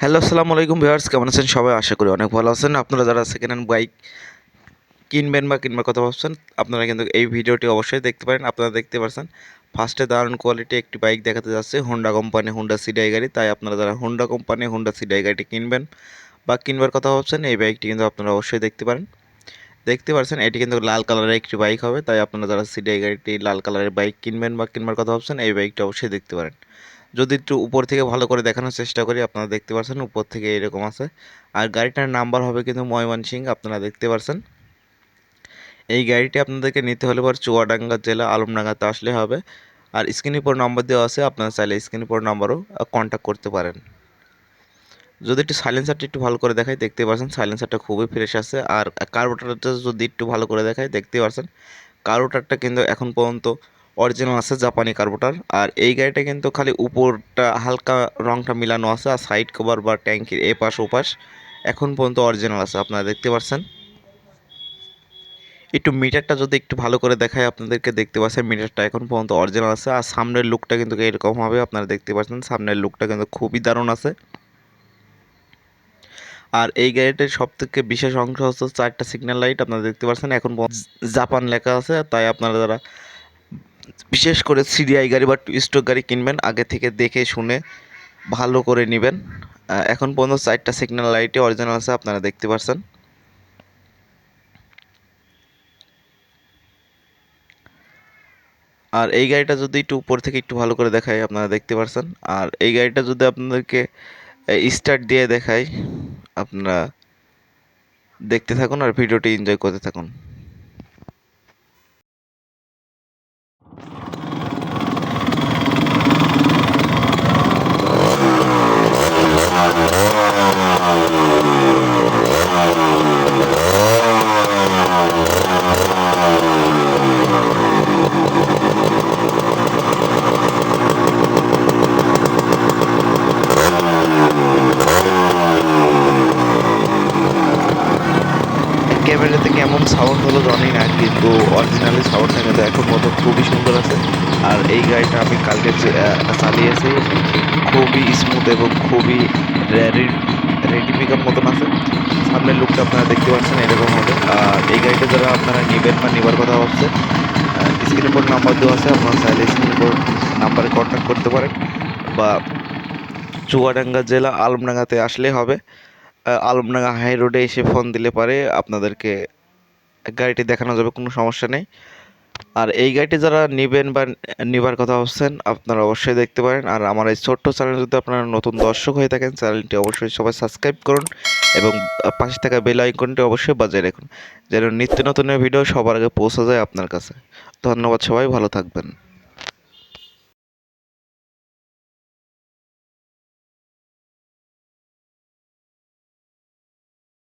Hello, আসসালামু আলাইকুম viewers, কেমন আছেন সবাই? আশা করি অনেক ভালো আছেন। আপনারা যারা সেকেন্ড হ্যান্ড বাইক কিনবেন বা কিনবার কথা ভাবছেন, আপনারা কিন্তু এই ভিডিওটি অবশ্যই দেখতে পারেন। আপনারা দেখতে পারছেন ফার্স্টে দারুণ কোয়ালিটি একটি বাইক দেখাতে যাচ্ছে হোন্ডা কোম্পানি হোন্ডা সিডাই গাড়ি। তাই আপনারা যারা হোন্ডা কোম্পানি হোন্ডা সিডাই গাড়িটি কিনবেন বা কিনবার কথা ভাবছেন, এই বাইকটি কিন্তু আপনারা অবশ্যই দেখতে পারেন। দেখতে পাচ্ছেন এটি কিন্তু লাল কালারের একটি বাইক হবে। তাই আপনারা যারা সিডাই গাড়িটি লাল কালারের বাইক কিনবেন বা কিনবার কথা ভাবছেন, এই বাইকটি অবশ্যই দেখতে পারেন। যদি একটু উপর থেকে ভালো করে দেখানোর চেষ্টা করি, আপনারা দেখতে পাচ্ছেন উপর থেকে এরকম আছে। আর গাড়িটার নাম্বার হবে কিন্তু ময়মনসিং আপনারা দেখতে পাচ্ছেন এই গাড়িটি আপনাদেরকে নিতে হলে পর চুয়াডাঙ্গা জেলা আলমডাঙ্গাতে আসলে হবে। আর স্ক্রিনের উপর নাম্বার দেওয়া আছে, আপনারা চাইলে স্ক্রিনের উপর নাম্বারও কন্ট্যাক্ট করতে পারেন। যদি একটু সাইলেন্সারটা একটু ভালো করে দেখাই, দেখতে পাচ্ছেন সাইলেন্সারটা খুবই ফ্রেশ আছে। আর কার্বোটারটা যদি একটু ভালো করে দেখাই, দেখতে পাচ্ছেন কার্বোটারটা কিন্তু এখন পর্যন্ত অরিজিনাল আছে জাপানি কার্বোটার। আর এই গাড়িটা কিন্তু খালি উপরটা হালকা রংটা মিলানো আছে আর সাইড কভার বা ট্যাঙ্কির এ পাশ ও পাশ এখন পর্যন্ত অরিজিনাল আছে, আপনারা দেখতে পাচ্ছেন একটু মিটারটা যদি একটু ভালো করে দেখায় আপনাদেরকে, দেখতে পাচ্ছেন মিটারটা এখন পর্যন্ত অরিজিনাল আছে। আর সামনের লুকটা কিন্তু এরকম হবে, আপনারা দেখতে পাচ্ছেন সামনের লুকটা কিন্তু খুবই দারুণ আছে। আর এই গাড়িটার সব থেকে বিশেষ অংশ হচ্ছে চারটা সিগন্যাল লাইট আপনারা দেখতে পাচ্ছেন এখন জাপান লেখা আছে, তাই আপনারা যারা বিশেষ করে সিডিআই গাড়ি বা স্টক গাড়ি কিনবেন, আগে থেকে দেখে শুনে ভালো করে নেবেন। এখন পর্যন্ত চারটা সিগন্যাল লাইটে অরিজিনাল আছে, আপনারা দেখতে পাচ্ছেন আর এই গাড়িটা যদি একটু উপর থেকে একটু ভালো করে দেখায় আপনারা দেখতে পাচ্ছেন আর এই গাড়িটা যদি আপনাদেরকে স্টার্ট দিয়ে দেখায় আপনারা দেখতে থাকুন আর ভিডিওটি এনজয় করতে থাকুন। ক্যামেরাতে কেমন সাউন্ড হলো জানি না, কিন্তু অরিজিনালি সাউন্ডটা কিন্তু এখন মতো খুবই সুন্দর আছে। আর এই গাড়িটা আমি কালকে চালিয়েছি, খুবই স্মুথ এবং খুবই রেডি রেডি পিকআপ মতন আছে। সামনের লুকটা আপনারা দেখতে পাচ্ছেন, এরকম হবে। আর এই গাড়িটা যারা আপনারা নেবেন বা নেবার কথা ভাবছে স্ক্রিনের উপর নাম্বার দেওয়া আছে, আপনারা চাইলে স্ক্রিনের উপর নাম্বারে কন্ট্যাক্ট করতে পারেন। বা চুয়াডাঙ্গা জেলা আলমডাঙ্গাতে আসলে হবে। আলমডাঙ্গা হাই রোডে এসে ফোন দিলে পারে আপনাদেরকে গাড়িটি দেখানো যাবে, কোনো সমস্যা নেই। আর এই গাড়িটি যারা নেবেন বা নেবার কথা ভাবছেন, আপনারা অবশ্যই দেখতে পারেন। আর আমার এই ছোট্ট চ্যানেল যদি আপনারা নতুন দর্শক হয়ে থাকেন চ্যানেলটি অবশ্যই সবাই সাবস্ক্রাইব করুন এবং পাশে থাকা বেল আইকনটি অবশ্যই বাজিয়ে রাখুন, যেন নিত্য নতুন ভিডিও সবার আগে পৌঁছে যায় আপনার কাছে। ধন্যবাদ সবাই, ভালো থাকবেন।